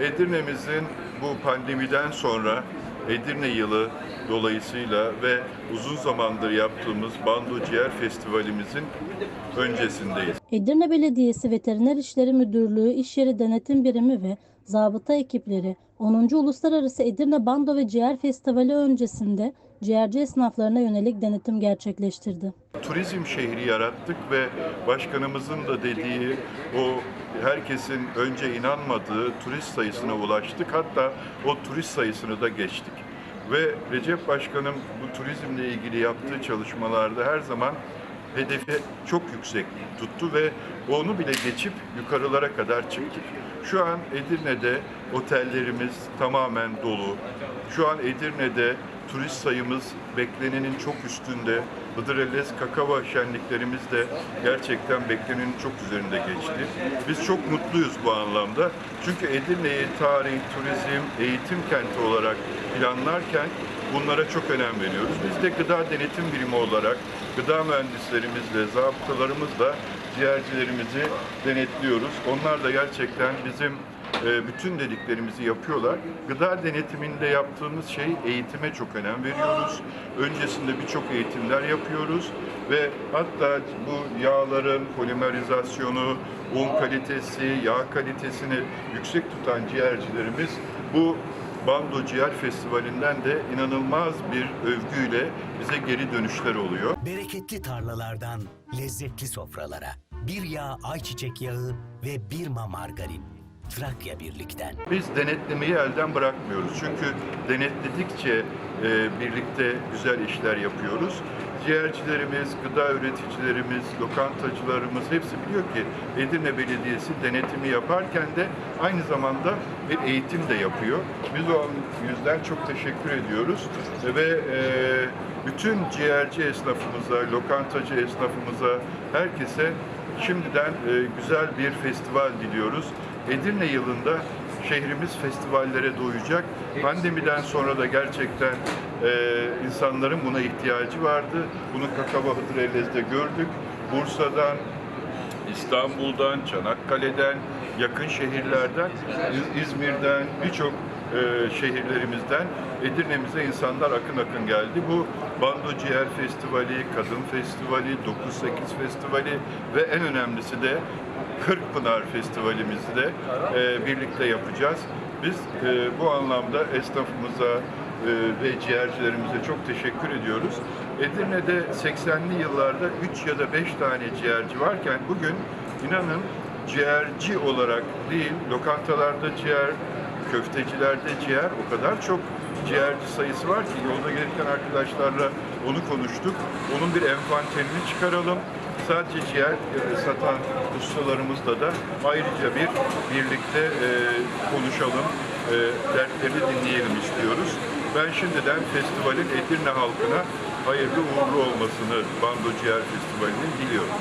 Edirne'mizin bu pandemiden sonra Edirne yılı dolayısıyla ve uzun zamandır yaptığımız Bando Ciğer Festivalimizin öncesindeyiz. Edirne Belediyesi Veteriner İşleri Müdürlüğü İş Yeri Denetim Birimi ve zabıta ekipleri 10. Uluslararası Edirne Bando ve Ciğer Festivali öncesinde ciğerci esnaflarına yönelik denetim gerçekleştirdi. Turizm şehri yarattık ve başkanımızın da dediği o herkesin önce inanmadığı turist sayısına ulaştık. Hatta o turist sayısını da geçtik. Ve Recep Başkanım bu turizmle ilgili yaptığı çalışmalarda her zaman hedefi çok yüksek tuttu ve onu bile geçip yukarılara kadar çıktık. Şu an Edirne'de otellerimiz tamamen dolu. Şu an Edirne'de turist sayımız beklenenin çok üstünde. Hıdrellez Kakava şenliklerimiz de gerçekten beklenenin çok üzerinde geçti. Biz çok mutluyuz bu anlamda. Çünkü Edirne'yi tarih, turizm, eğitim kenti olarak planlarken bunlara çok önem veriyoruz. Biz de gıda denetim birimi olarak gıda mühendislerimizle, zabıtalarımızla ciğercilerimizi denetliyoruz. Onlar da gerçekten bizim bütün dediklerimizi yapıyorlar. Gıda denetiminde yaptığımız şey eğitime çok önem veriyoruz. Öncesinde birçok eğitimler yapıyoruz ve hatta bu yağların polimerizasyonu, un kalitesi, yağ kalitesini yüksek tutan ciğercilerimiz bu Bando Ciğer Festivali'nden de inanılmaz bir övgüyle bize geri dönüşler oluyor. Bereketli tarlalardan lezzetli sofralara. Bir yağ ayçiçek yağı ve bir ma margarin. Trakya Birlik'ten. Biz denetlemeyi elden bırakmıyoruz. Çünkü denetledikçe e, birlikte güzel işler yapıyoruz. Ciğercilerimiz, gıda üreticilerimiz, lokantacılarımız hepsi biliyor ki Edirne Belediyesi denetimi yaparken de aynı zamanda bir eğitim de yapıyor. Biz o yüzden çok teşekkür ediyoruz ve e, bütün ciğerci esnafımıza, lokantacı esnafımıza, herkese şimdiden e, güzel bir festival diliyoruz. Edirne yılında şehrimiz festivallere doyacak. Pandemiden sonra da gerçekten e, insanların buna ihtiyacı vardı. Bunu Kakava Hıdrellez'de gördük. Bursa'dan, İstanbul'dan, Çanakkale'den, yakın şehirlerden, İz- İzmir'den, birçok e, şehirlerimizden Edirne'mize insanlar akın akın geldi. Bu Bando Ciğer Festivali, Kadın Festivali, 9-8 Festivali ve en önemlisi de Kırkpınar Festivalimizi de e, birlikte yapacağız. Biz e, bu anlamda esnafımıza e, ve ciğercilerimize çok teşekkür ediyoruz. Edirne'de 80'li yıllarda 3 ya da 5 tane ciğerci varken bugün inanın ciğerci olarak değil, lokantalarda ciğer, köftecilerde ciğer o kadar çok ciğerci sayısı var ki yolda gelirken arkadaşlarla onu konuştuk. Onun bir envanterini çıkaralım. Sadece ciğer e, satan ustalarımızla da ayrıca bir birlikte e, konuşalım, e, dertlerini dinleyelim istiyoruz. Ben şimdiden festivalin Edirne halkına hayırlı uğurlu olmasını Bando Ciğer Festivali'nin diliyorum.